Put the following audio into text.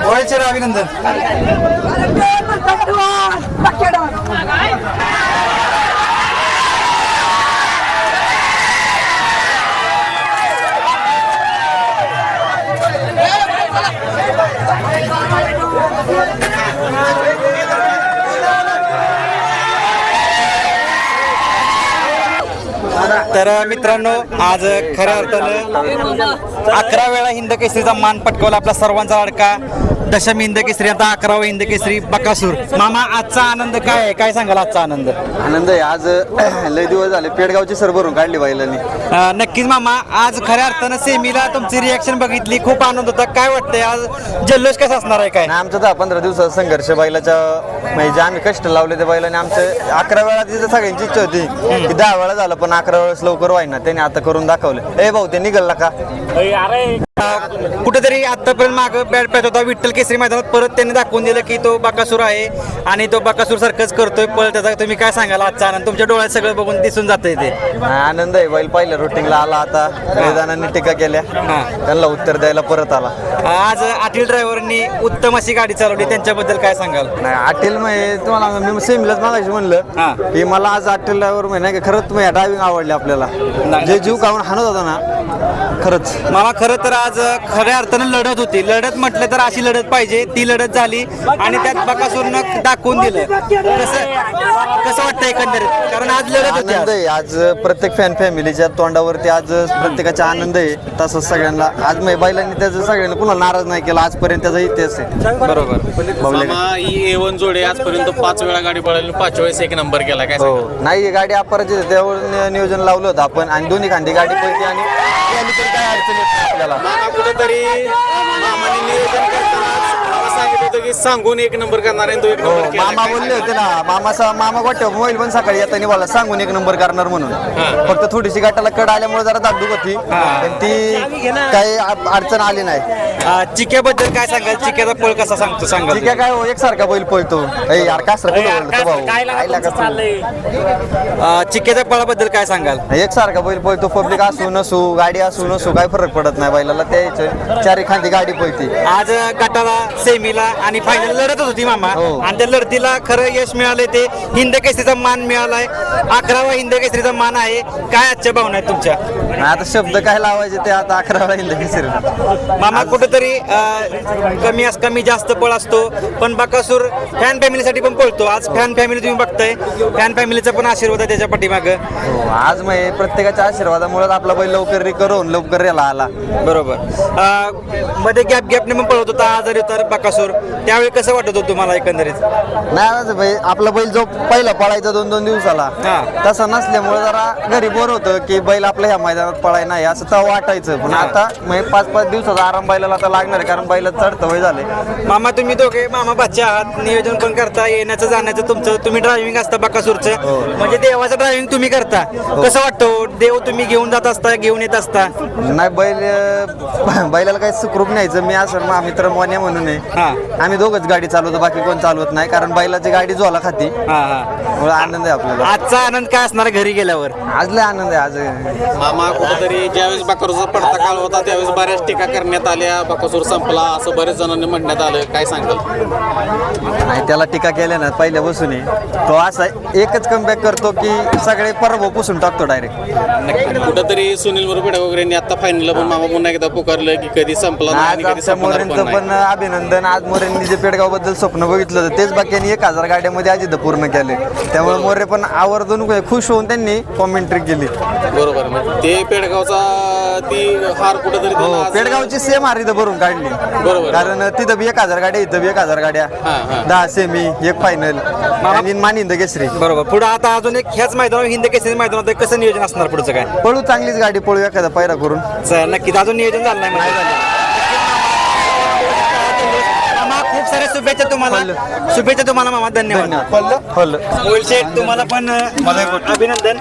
रोहित शेठ अभिनंदन तर मित्रांनो आज खऱ्या अर्थानं अकरा वेळा हिंद केसरीचा मान पटकवला आपला सर्वांचा लाडका. दशम हिंद केसरी आता अकरावा हिंद केसरी बकासूर. मामा आजचा आनंद काय आहे? काय सांगाल आजचा आनंद? आनंद आहे. आज लय दिवस झाले. पेडगावची सर भरून काढली बैलांनी. अं, नक्कीच मामा. आज खऱ्या अर्थानं सेमीला तुमची रिॲक्शन बघितली. खूप आनंद होता. काय वाटतंय? आज जल्लोष कसा असणार आहे काय? आणि आमचं दहा पंधरा दिवसाचा संघर्ष बैलाच्या म्हणजे जे आम्ही कष्ट लावले त्या बैलाने आमचं अकरा वेळा तिथं सगळ्यांची इच्छा होती. की दहा वेळा झालं पण अकरा वेळेस लवकर व्हायना. त्याने आता करून दाखवलं. ए भाऊ ते निघाला का? अं, कुठेतरी आतापर्यंत माग बॅट पॅच होता. विठ्ठल केसरी मैदानात परत त्यांनी दाखवून दिलं की तो बकासूर आहे आणि तो बकासूर सारखंच करतोय. पळ त्याचा. तुम्ही काय सांगाल आजचा आनंद? तुमच्या डोळ्यात सगळं बघून दिसून जातंय ते. आनंद आहे. बैल पहिल्या रुटीनला आला आता. मैदानांनी टीका केल्या. त्यांना उत्तर द्यायला परत आला. आज आटील ड्रायव्हरनी उत्तम अशी गाडी चालवली. त्यांच्याबद्दल काय सांगाल? नाही अटील म्हणजे तुम्हाला मी सेमीलाच मागायची. म्हणलं की मला आज अटील ड्रायव्हर म्हणजे खरंच तुम्ही ड्रायव्हिंग आवडली आपल्याला. जे जीव काढून हाणत होता ना खरंच. मामा खरं तर आज खऱ्या अर्थानं लढत होती. लढत म्हटलं तर अशी लढत पाहिजे. ती लढत झाली आणि त्यात बकासूरनं दाखवून दिलं. कसं कसं वाटतं एकंदरीत? कारण आज लढत होती आनंद आज. आहे. आज प्रत्येक फॅन फॅमिलीच्या तोंडावरती आज प्रत्येकाचा आनंद आहे. तसंच सगळ्यांना. आज मै बैलांनी त्याचं सगळ्यांना कुणाला नाराज नाही केला. आजपर्यंत त्याचा इतिहास आहे. बरोबर. बाहुल्या मामा ही ए वन जोडे आजपर्यंत पाच वेळा गाडी पळाली. पाच वेळेस एक नंबर केला. काय हो? नाही ही गाडी अपराजित आहे, त्यावर नि- नियोजन लावलं होतं आपण. आणि दोन्ही खांदी गाडी पळते आणि आली तरी काय अडचण येत नाही आपल्याला. मामा कुठेतरी? मामाने नियोजन करताना मला सांगितलं होतं की सांगून एक नंबर करणार आहे आणि तो एक हो नंबर केला. मामा बोलले होते ना मामा सा- मामा वाटतं मोबाईल पण सकाळी येताना बोला सांगून एक नंबर करणार म्हणून. फक्त थोडीशी गाठाला कड आल्यामुळे जरा दागदुख होती. पण ती काही अड- अडचण आली नाही. अं, चिक्याबद्दल काय सांगाल? चिक्याचा पळ कसा सांगतो सांगाल ठीक आहे काय हो एकसारखा बैल पळतो. ए यार कासरा कुठं भाऊ? काय लागा तू? चिक्याच्या पळाबद्दल काय सांगाल? एकसारखा बैल पळतो पब्लिक असू नसू गाडी असू नसू काय फरक पडत नाही बैलाला. त्या चारी खांदी गाडी पळते. आज गटाला सेमीला आणि फायनल लढतच होती मामा. हो. आणि त्या लढतीला खरं यश मिळालंय ते. हिंद केसरीचा मान मिळालाय. अकरावा हिंद केसरीचा मान आहे. काय आजच्या भावना आहेत तुमच्या? आता शब्द काय लावायचे ते आता अकरा वेळा हिंद केसरी मामा कुठेतरी कमी अस कमी जास्त पळ असतो. पण बकासूर फॅन फॅमिलीसाठी पण पळतो. आज फॅन फॅमिली तुम्ही बघताय. फॅन फॅमिलीचा पण आशीर्वाद आहे त्याच्या पाठीमागं. हो, आज मग हे प्रत्येकाच्या आशीर्वादामुळे आपला बैल लवकर रिकवर करून लवकर याला आला. बरोबर. अं, मध्ये गॅप गॅपने मग पळत होता आजारी होता बकासूर. त्यावेळी कसं वाटत होतं तुम्हाला एकंदरीत? नाही भाई आपला बैल जो पहिला पळायचा दोन दोन दिवसाला हा. तसा नसल्यामुळे जरा घरी बोर होतं की बैल आपल्या ह्या मैदानात पळाय नाही असं तर वाटायचं. पण आता मग पाच पाच दिवसाचा आराम बैलाला आता लागणार आहे कारण बैला चढतं वय झाले मामा तुम्ही दोघे मामा बच्चे आहात नियोजन पण करता येण्याचं जाण्याचं तुमचं तुम्ही ड्रायव्हिंग असता बकासूरचं. म्हणजे देवाचं ड्रायव्हिंग तुम्ही करता. कसं वाटतं हो? देव तुम्ही घेऊन जात असता घेऊन येत असता? नाही बैल बैलाला काही सुखरूप न्यायचं मी असं मा मित्र मोन्या म्हणून हा. आहे आम्ही दोघच गाडी चालवतो बाकी कोण चालवत नाही कारण बैलाची गाडी जोला खाती. हा हा. आनंद आहे आपल्याला. आजचा आनंद काय असणार घरी गेल्यावर? आज लय आनंद आहे आज. मामा कुठेतरी ज्यावेळेस बाकासूरचा पडता काळ होता त्यावेळेस बऱ्याच टीका करण्यात आल्या. बाकासूर संपला असं बरेच जणांनी म्हणण्यात आलं. काय सांगाल? नाही त्याला टीका केल्या ना पहिल्यापासून तो असा एकच कमबॅक करतो की सगळे परभव पुसून टाकतो डायरेक्ट कुठेतरी सुनील मुरपेडा वगैरे आता फायनल पण मामा पुन्हा एकदा पुकारलं की कधी संपला नाही आज आणि कधी मोरेंचं पण नाही. पण अभिनंदन आज मोरेंनी जे पेडगावबद्दल स्वप्न बघितलं होतं. तेच बाकी एक हजार गाड्यामध्ये आज इथं पूर्ण केले. त्यामुळे मोरे पण आवर्जून खुश होऊन त्यांनी कॉमेंट्री केली. बरोबर. मग ते पेडगावचा ती हार कुठेतरी हो पेडगावची सेम हार इथं भरून काढली. बरोबर. कारण तिथं बी एक हजार गाड्या इथं बी एक हजार गाड्या. हा, हा. दहा सेमी एक फायनल आणि मानिंद केसरी. बरोबर. पुढे आता अजून एक ह्याच मैदानावर हिंद केसरी मैदानात. कसं नियोजन असणार पुढचं काय? पळू चांगलीच गाडी पळू एखादा पायरा करून. नक्कीच. अजून नियोजन झालं नाही म्हणजे. मामा खूप साऱ्या शुभेच्छा तुम्हाला. शुभेच्छा तुम्हाला मामा. धन्यवाद. मोहिल शेठ तुम्हाला पण अभिनंदन.